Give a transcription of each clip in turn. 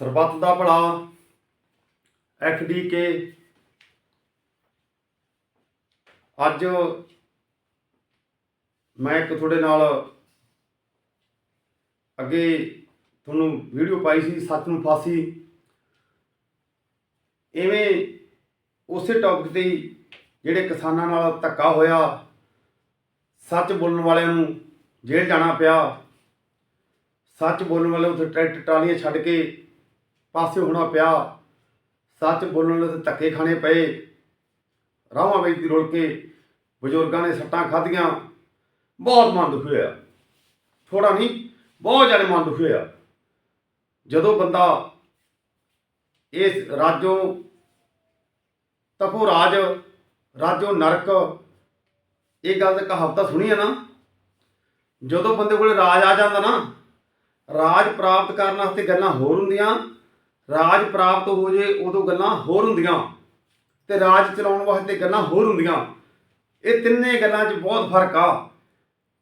ਸਰਬੱਤ ਦਾ ਭਲਾ F D K ਅੱਜ ਮੈਂ ਇੱਕ ਤੁਹਾਡੇ ਨਾਲ ਅੱਗੇ ਤੁਹਾਨੂੰ ਵੀਡੀਓ ਪਾਈ ਸੀ, ਸੱਚ ਨੂੰ ਫਾਸੀ। ਐਵੇਂ ਉਸੇ ਟੌਪਿਕ ਤੇ ਜਿਹੜੇ ਕਿਸਾਨਾਂ ਨਾਲ ਧੱਕਾ ਹੋਇਆ, ਸੱਚ ਬੋਲਣ ਵਾਲਿਆਂ ਨੂੰ ਜੇਲ੍ਹ ਜਾਣਾ ਪਿਆ। ਸੱਚ ਬੋਲਣ ਵਾਲੇ ਉੱਥੇ ਟਰੈਕਟਰ ਟਰਾਲੀਆਂ ਛੱਡ ਕੇ ਪਾਸੇ ਹੋਣਾ ਪਿਆ। ਸੱਚ ਬੋਲਣ ਵਾਲੇ ਧੱਕੇ ਖਾਣੇ ਪਏ। ਰਾਹਾਂ ਵਿੱਚ ਦੀ ਰੁਲ ਕੇ ਬਜ਼ੁਰਗਾਂ ਨੇ ਸੱਟਾਂ ਖਾਧੀਆਂ। ਬਹੁਤ ਮਨ ਦੁਖੀ ਹੋਇਆ। ਥੋੜਾ ਨਹੀਂ, ਬਹੁਤ ਜ਼ਿਆਦਾ ਮਨ ਦੁਖੀ ਹੋਇਆ। ਜਦੋਂ ਬੰਦਾ ਇਸ ਰਾਜੋਂ ਤਪੋ ਰਾਜ, ਰਾਜੋ ਨਰਕ, ਇਹ ਗੱਲ ਤਾਂ ਕਹਾਵਤਾਂ ਸੁਣੀ ਹੈ ਨਾ। ਜਦੋਂ ਬੰਦੇ ਕੋਲੇ ਰਾਜ ਆ ਜਾਂਦਾ ਨਾ, ਰਾਜ ਪ੍ਰਾਪਤ ਕਰਨ ਵਾਸਤੇ ਗੱਲਾਂ ਹੋਰ ਹੁੰਦੀਆਂ। ਰਾਜ ਪ੍ਰਾਪਤ ਹੋ ਜੇ, ਉਦੋਂ ਗੱਲਾਂ ਹੋਰ ਹੁੰਦੀਆਂ। ਤੇ ਰਾਜ ਚਲਾਉਣ ਵਾਸਤੇ ਗੱਲਾਂ ਹੋਰ ਹੁੰਦੀਆਂ। ਇਹ ਤਿੰਨੇ ਗੱਲਾਂ 'ਚ ਬਹੁਤ ਫ਼ਰਕ ਆ।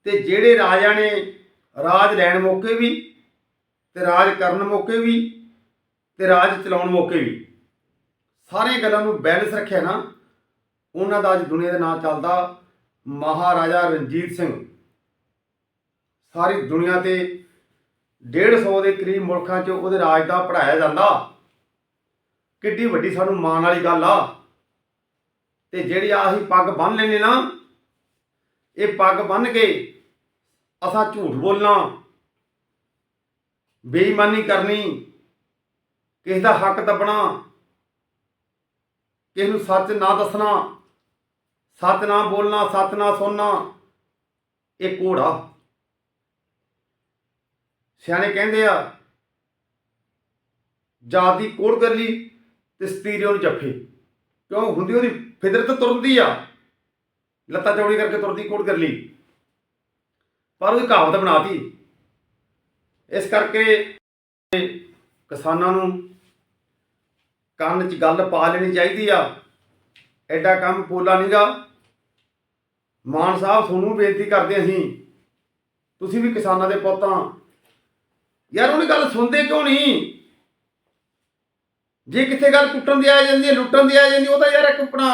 ਤੇ ਜਿਹੜੇ ਰਾਜਾ ਨੇ ਰਾਜ ਲੈਣ ਮੌਕੇ ਵੀ, ਤੇ ਰਾਜ ਕਰਨ ਮੌਕੇ ਵੀ, ਤੇ ਰਾਜ ਚਲਾਉਣ ਮੌਕੇ ਵੀ। ਸਾਰੀਆਂ ਗੱਲਾਂ ਨੂੰ ਬੈਲੈਂਸ ਰੱਖਿਆ ਨਾ, ਉਹਨਾਂ ਦਾ ਅੱਜ ਦੁਨੀਆ ਦੇ ਨਾਂ ਚੱਲਦਾ ਮਹਾਰਾਜਾ ਰਣਜੀਤ ਸਿੰਘ। ਸਾਰੀ ਦੁਨੀਆ ਤੇ 150 ਦੇ ਕਰੀਬ ਮੁਲਕਾਂ 'ਚ ਉਹਦੇ ਰਾਜ ਦਾ ਪੜਾਇਆ ਜਾਂਦਾ। ਕਿੱਡੀ ਵੱਡੀ ਸਾਨੂੰ ਮਾਣ ਵਾਲੀ ਗੱਲ ਆ। ਤੇ ਜਿਹੜੀ ਅਸੀਂ ਪੱਗ ਬੰਨ ਲੈਨੇ ਨਾ, ਇਹ ਪੱਗ ਬੰਨ ਕੇ ਅਸਾਂ ਝੂਠ ਬੋਲਣਾ, ਬੇਈਮਾਨੀ ਕਰਨੀ, ਕਿਸੇ ਦਾ ਹੱਕ ਦੱਬਣਾ, ਕਿਸੇ ਨੂੰ ਸੱਚ ਨਾ ਦੱਸਣਾ, ਸੱਚ ਨਾ ਬੋਲਣਾ, ਸੱਚ ਨਾ ਸੁਣਨਾ, ਇਹ ਘੋੜਾ। ਸਿਆਣੇ ਕਹਿੰਦੇ ਆ, ਜਾਤ ਦੀ ਕੋੜ ਕਰ ਲਈ ਤੇ ਸਤੀਰੀਓ ਨੂੰ ਜੱਫੇ। ਕਿਉਂ? ਹੁੰਦੀ ਉਹਦੀ ਫਿਦਰਤ ਤੁਰਦੀ ਆ। ਲੱਤਾਂ ਚੌੜੀ ਕਰਕੇ ਤੁਰਦੀ, ਕੋੜ ਕਰ ਲਈ। ਪਰ ਉਹਦੀ ਕਹਾਵਤ ਬਣਾਤੀ। ਇਸ ਕਰਕੇ ਕਿਸਾਨਾਂ ਨੂੰ ਕੰਨ 'ਚ ਗੱਲ ਪਾ ਲੈਣੀ ਚਾਹੀਦੀ ਆ। ਐਡਾ ਕੰਮ ਪੋਲਾ ਨਹੀਂਗਾ। ਮਾਨ ਸਾਹਿਬ, ਤੁਹਾਨੂੰ ਬੇਨਤੀ ਕਰਦੇ ਅਸੀਂ, ਤੁਸੀਂ ਵੀ ਕਿਸਾਨਾਂ ਦੇ ਪੁੱਤਾਂ ਯਾਰ ਉਹਨੇ ਗੱਲ ਸੁਣਦੇ ਕਿਉਂ ਨਹੀਂ ਜੇ ਕਿੱਥੇ ਗੱਲ ਕੁੱਟਣ ਦੀ ਆ ਜਾਂਦੀ ਹੈ, ਲੁੱਟਣ ਦੀ ਆ ਜਾਂਦੀ ਉਹ ਤਾਂ ਯਾਰ ਇੱਕ ਆਪਣਾ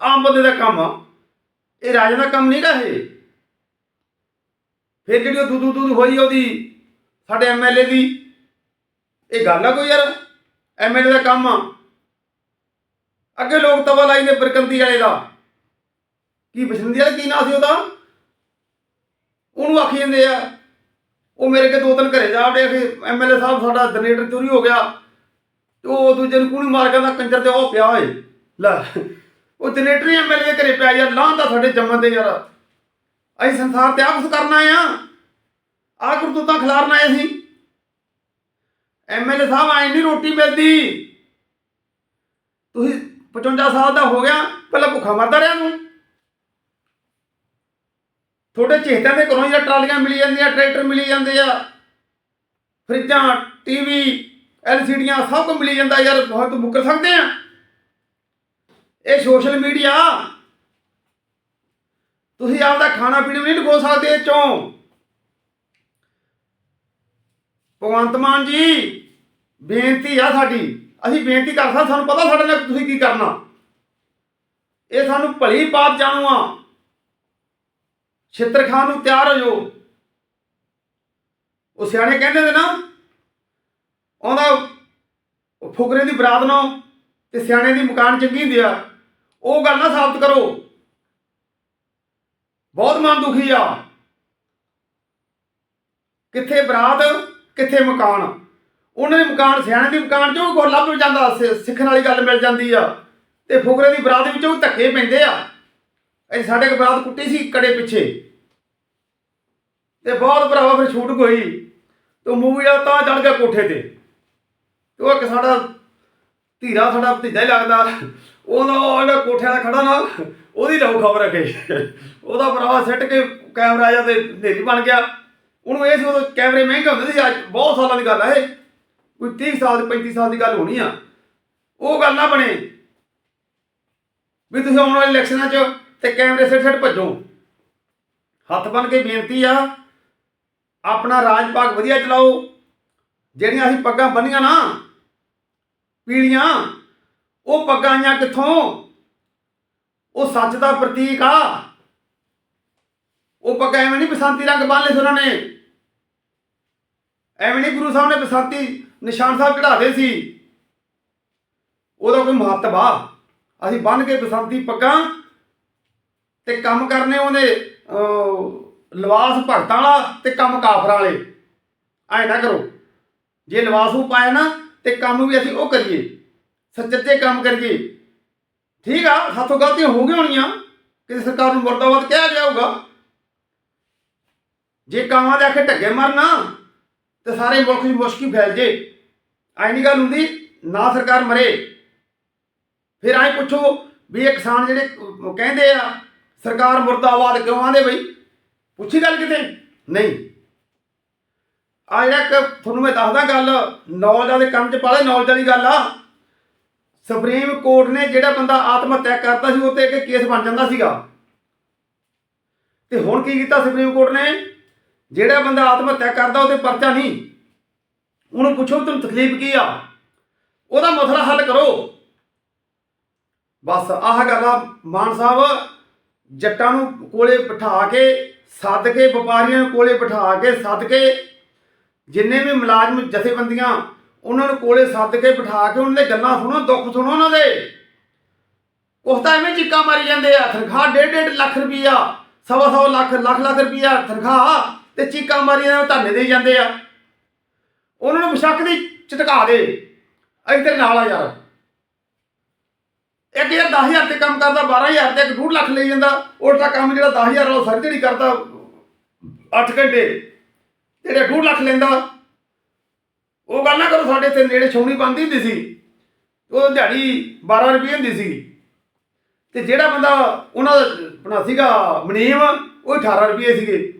ਆਮ ਬੰਦੇ ਦਾ ਕੰਮ ਆ। ਇਹ ਰਾਜਾ ਦਾ ਕੰਮ ਨਹੀਂਗਾ ਇਹ। ਫਿਰ ਜਿਹੜੀ ਉਹ ਦੁੱਧ ਦੁੱਧ ਹੋਈ ਉਹਦੀ, ਸਾਡੇ ਐਮਐਲਏ ਦੀ, ਇਹ ਗੱਲ ਆ ਕੋਈ ਯਾਰ? ਐਮਐਲਏ ਦਾ ਕੰਮ ਆ। ਅੱਗੇ ਲੋਕ ਤਵਾ ਲਾਈ ਨੇ ਬਰਕੰਦੀ ਵਾਲੇ ਦਾ। ਕੀ ਬਸੰਦੀ ਵਾਲੇ ਕੀ ਨਾਂ ਸੀ ਉਹਦਾ? ਉਹਨੂੰ ਆਖੀ ਜਾਂਦੇ ਆ ਉਹ ਮੇਰੇ ਕੇ ਦੋ ਤਿੰਨ ਘਰੇ ਜਾ ਵੜੇ ਕਿ ਐਮਐਲਏ ਸਾਹਿਬ ਸਾਡਾ ਜਨਰੇਟਰ ਚੋਰੀ ਹੋ ਗਿਆ। ਤੇ ਉਹ ਦੂਜੇ ਨੂੰ ਕੂਣੀ ਮਾਰ ਕਹਿੰਦਾ, ਕੰਜਰ ਤੇ ਉਹ ਪਿਆ ਓਏ, ਲੈ। ਉਹ ਜਨਰੇਟਰ ਹੀ ਐਮਐਲਏ ਦੇ ਘਰੇ ਪਿਆ ਯਾਰ ਲਾਂ ਦਾ ਤੁਹਾਡੇ ਜੰਮਣ ਦੇ ਯਾਰ। ਅਸੀਂ ਸੰਸਾਰ ਤੇ ਆ ਕੁਝ ਕਰਨਾ ਆ ਆ ਕਰਤੂਤਾਂ ਖਿਲਾਰਨਾ ਆ ਅਸੀਂ। ਐਮਐਲਏ ਸਾਹਿਬ, ਆਏ ਨਹੀਂ ਰੋਟੀ ਮਿਲਦੀ। ਤੁਸੀਂ 55 ਸਾਲ ਦਾ ਹੋ ਗਿਆ, ਪਹਿਲਾਂ ਭੁੱਖਾ ਮਰਦਾ ਰਿਹਾ ਤੂੰ। ਤੁਹਾਡੇ ਚਿਹਤਿਆਂ ਦੇ ਘਰੋਂ ਜਾਂ ਟਰਾਲੀਆਂ ਮਿਲੀ ਜਾਂਦੀਆਂ, ਟਰੈਕਟਰ ਮਿਲੀ ਜਾਂਦੇ ਆ, ਫਰਿੱਜਾਂ, ਟੀਵੀ, ਐਲਸੀਡੀਆਂ, ਸਭ ਕੁਝ ਮਿਲੀ ਜਾਂਦਾ ਯਾਰ ਬਹੁਤ ਮੁੱਕਰ ਸਕਦੇ ਆ? ਇਹ ਸੋਸ਼ਲ ਮੀਡੀਆ। ਤੁਸੀਂ ਆਪਦਾ ਖਾਣਾ ਪੀਣਾ ਵੀ ਨਹੀਂ ਲਗੋ ਸਕਦੇ ਇਹ ਚੋਂ ਭਗਵੰਤ ਮਾਨ ਜੀ, ਬੇਨਤੀ ਆ ਸਾਡੀ। ਅਸੀਂ ਬੇਨਤੀ ਕਰ ਸਕਦੇ ਸਾਨੂੰ ਪਤਾ ਸਾਡੇ ਨਾਲ ਤੁਸੀਂ ਕੀ ਕਰਨਾ। ਇਹ ਸਾਨੂੰ ਭਲੀ ਬਾਤ ਜਾਣੂ ਆ। ਛਿੱਤਰ ਖਾਨ ਨੂੰ ਤਿਆਰ ਹੋ ਜਾਓ। ਉਹ ਸਿਆਣੇ ਕਹਿੰਦੇ ਨੇ ਨਾ, ਆਉਂਦਾ ਫੁਕਰੇ ਦੀ ਬਰਾਤ ਨੂੰ ਤੇ ਸਿਆਣੇ ਦੀ ਮਕਾਨ ਚੰਗੀ ਹੁੰਦੀ ਆ, ਉਹ ਗੱਲ ਨਾ ਸਾਬਤ ਕਰੋ। ਬਹੁਤ ਮਨ ਦੁਖੀ ਆ। ਕਿੱਥੇ ਬਰਾਤ, ਕਿੱਥੇ ਮਕਾਨ? ਉਹਨਾਂ ਦੇ ਮਕਾਨ, ਸਿਆਣੇ ਦੀ ਮਕਾਨ ਚੋਂ ਕੋਈ ਲੱਭ ਜਾਂਦਾ ਸਿ- ਸਿੱਖਣ ਵਾਲੀ ਗੱਲ ਮਿਲ ਜਾਂਦੀ ਆ। ਤੇ ਫੁਕਰੇ ਦੀ ਬਰਾਤ ਵਿੱਚੋਂ ਵੀ ਧੱਕੇ ਪੈਂਦੇ ਆ। ਅਸੀਂ ਸਾਡੇ ਕੋ ਬਰਾਤ ਕੁੱਟੀ ਸੀ ਕੜੇ ਪਿੱਛੇ। ਤੇ ਬਹੁਤ ਭਰਾਵਾ ਫਿਰ ਛੂਟ ਗਈ। ਤੇ ਮੂਵੀ ਆ ਤਾਂ ਚੜ ਗਿਆ ਕੋਠੇ ਤੇ। ਤੇ ਉਹ ਇੱਕ ਸਾਡਾ ਧੀਰਾ ਸਾਡਾ ਭਤੀਜਾ ਹੀ ਲੱਗਦਾ। ਉਹਦਾ ਉਹ ਕੋਠਿਆਂ ਦਾ ਖੜਾ ਨਾਲ ਉਹਦੀ ਲਹੂ ਖਬਰ ਰੱਖੇ ਉਹਦਾ ਭਰਾਵਾ ਸਿੱਟ ਕੇ ਕੈਮਰਾ ਜਾਂ ਤੇ ਹਨੇਰੀ ਬਣ ਗਿਆ। ਉਹਨੂੰ ਇਹ ਸੀ ਉਦੋਂ ਕੈਮਰੇ ਮਹਿੰਗੇ ਹੁੰਦੇ ਸੀ ਅੱਜ, ਬਹੁਤ ਸਾਲਾਂ ਦੀ ਗੱਲ ਹੈ ਇਹ। ਕੋਈ 30 ਸਾਲ 35 ਸਾਲ ਦੀ ਗੱਲ ਹੋਣੀ ਆ। ਉਹ ਗੱਲ ਨਾ ਬਣੇ। ਵੀ ਤੁਸੀਂ ਆਉਣ ਵਾਲੇ ਇਲੈਕਸ਼ਨਾਂ 'ਚ ਤੇ ਕੈਮਰੇ ਸਿਰ ਸਿਰ ਭੱਜੋ। ਹੱਥ ਬੰਨ ਕੇ ਬੇਨਤੀ ਆ, ਆਪਣਾ ਰਾਜ ਭਾਗ ਵਧੀਆ ਚਲਾਓ। ਜਿਹੜੀਆਂ ਅਸੀਂ ਪੱਗਾਂ ਬੰਨੀਆਂ ਨਾ ਪੀੜੀਆਂ ਉਹ ਪੱਗਾਂ ਆਈਆਂ ਕਿੱਥੋਂ? ਉਹ ਸੱਚ ਦਾ ਪ੍ਰਤੀਕ ਆ। ਉਹ ਪੱਗਾਂ ਐਵੇਂ ਨਹੀਂ ਬਸੰਤੀ ਰੰਗ ਬੰਨ ਲਏ ਸੀ ਉਹਨਾਂ ਨੇ। ਐਵੇਂ ਨਹੀਂ ਗੁਰੂ ਸਾਹਿਬ ਨੇ ਬਸੰਤੀ ਨਿਸ਼ਾਨ ਸਾਹਿਬ ਚੜਾਦੇ ਸੀ। ਉਹਦਾ ਕੋਈ ਮਹੱਤਵ ਆ। ਅਸੀਂ ਬੰਨ ਕੇ ਬਸੰਤੀ ਪੱਗਾਂ ਤੇ ਕੰਮ ਕਰਨੇ ਉਹਦੇ ਅਹ, ਭਗਤਾਂ ਵਾਲਾ ਤੇ ਕੰਮ ਕਾਫਰਾਂ ਵਾਲੇ। ਐ ਨਾ ਕਰੋ। ਜੇ ਲਿਬਾਸ ਉਹ ਪਾਇਆ ਨਾ ਤੇ ਕੰਮ ਵੀ ਅਸੀਂ ਉਹ ਕਰੀਏ। ਸੱਚੇ ਕੰਮ ਕਰੀਏ। ਠੀਕ ਆ ਸਾਥੋਂ ਗਲਤੀਆਂ ਹੋ ਗਈਆਂ ਹੋਣੀਆਂ। ਕਿਸੇ ਸਰਕਾਰ ਨੂੰ ਮੁਰਦਾਬਾਦ ਕਿਹਾ ਗਿਆ ਹੋਊਗਾ। ਜੇ ਕਾਵਾਂ ਦੇ ਆਖੇ ਢੱਗੇ ਮਰਨਾ ਤੇ ਸਾਰੇ ਮੁਲਕ 'ਚ ਮੁਸ਼ਕੀ ਫੈਲ ਜੇ। ਐ ਨਹੀਂ ਗੱਲ ਹੁੰਦੀ ਨਾ ਸਰਕਾਰ ਮਰੇ। ਫਿਰ ਐ ਪੁੱਛੋ ਵੀ ਇਹ ਕਿਸਾਨ ਜਿਹੜੇ ਕਹਿੰਦੇ ਆ ਸਰਕਾਰ ਮੁਰਦਾਬਾਦ ਕਿਉਂ ਆਂਦੇ ਬਈ। ਪੁੱਛੀ ਗੱਲ ਕਿਤੇ? ਨਹੀਂ। ਆ ਜਿਹੜਾ ਇੱਕ ਤੁਹਾਨੂੰ ਮੈਂ ਦੱਸਦਾ ਗੱਲ ਨੌਲੇਜ ਦੇ ਕੰਨ 'ਚ ਪਾਲੇ ਨੌਲੇਜ ਦੀ ਗੱਲ ਆ। ਸੁਪਰੀਮ ਕੋਰਟ ਨੇ ਜਿਹੜਾ ਬੰਦਾ ਆਤਮ ਹੱਤਿਆ ਕਰਤਾ ਸੀ, ਉਹ ਤੇ ਇੱਕ ਕੇਸ ਬਣ ਜਾਂਦਾ ਸੀਗਾ। ਤੇ ਹੁਣ ਕੀ ਕੀਤਾ ਸੁਪਰੀਮ ਕੋਰਟ ਨੇ? ਜਿਹੜਾ ਬੰਦਾ ਆਤਮ ਹੱਤਿਆ ਕਰਦਾ, ਉਹਦੇ ਪਰਚਾ ਨਹੀਂ। ਉਹਨੂੰ ਪੁੱਛੋ ਵੀ ਤੁਹਾਨੂੰ ਤਕਲੀਫ ਕੀ ਆ? ਉਹਦਾ ਮਸਲਾ ਹੱਲ ਕਰੋ। ਬਸ ਆਹ ਗੱਲ ਆ ਮਾਨ ਸਾਹਿਬ। ਜੱਟਾਂ ਨੂੰ ਕੋਲੇ ਬਿਠਾ ਕੇ ਸੱਦ ਕੇ ਵਪਾਰੀਆਂ ਨੂੰ ਕੋਲੇ ਬਿਠਾ ਕੇ ਸੱਦ ਕੇ ਜਿੰਨੇ ਵੀ ਮੁਲਾਜ਼ਮ ਜਥੇਬੰਦੀਆਂ, ਉਹਨਾਂ ਨੂੰ ਕੋਲੇ ਸੱਦ ਕੇ ਬਿਠਾ ਕੇ ਉਹਨਾਂ ਦੇ ਗੱਲਾਂ ਸੁਣੋ, ਦੁੱਖ ਸੁਣੋ ਉਹਨਾਂ ਦੇ। ਉਸ ਤਾਂ ਐਵੇਂ ਚੀਕਾਂ ਮਾਰੀ ਜਾਂਦੇ ਆ, ਤਨਖਾਹ ਡੇਢ ਡੇਢ ਲੱਖ ਰੁਪਈਆ, ਸਵਾ ਸਵਾ ਲੱਖ ਲੱਖ ਲੱਖ ਰੁਪਈਆ ਤਨਖਾਹ ਤੇ ਚੀਕਾਂ ਮਾਰੀਆਂ ਧਰਨੇ ਦੇ ਜਾਂਦੇ ਆ। ਉਹਨਾਂ ਨੂੰ ਬਸ਼ੱਕ ਦੀ ਝਟਕਾ ਦੇ। ਅਸੀਂ ਤੇਰੇ ਨਾਲ ਆ ਯਾਰ। ਇੱਕ ਯਾਰ 10000 ਤੇ ਕੰਮ ਕਰਦਾ 12000 ਤੇ ਇੱਕ 2 ਲੱਖ ਲਈ ਜਾਂਦਾ, ਉਲਟਾ ਕੰਮ ਜਿਹੜਾ 10000 ਵਾਲਾ ਸਾਰੀ ਦਿਹਾੜੀ ਕਰਦਾ 8 ਘੰਟੇ, ਜਿਹੜੇ 2 ਲੱਖ ਲੈਂਦਾ, ਉਹ ਗੱਲ ਨਾ ਕਰੋ, ਸਾਡੇ ਇੱਥੇ ਨੇੜੇ ਛੋਣੀ ਬੰਦੀ ਹੁੰਦੀ ਸੀ, ਉਹ ਦਿਹਾੜੀ 12 ਰੁਪਏ ਹੁੰਦੀ ਸੀ, ਤੇ ਜਿਹੜਾ ਬੰਦਾ, ਉਹਨਾਂ ਦਾ ਆਪਣਾ ਸੀਗਾ ਮਨੀਮ, ਉਹ 18 ਰੁਪਏ ਸੀਗੇ।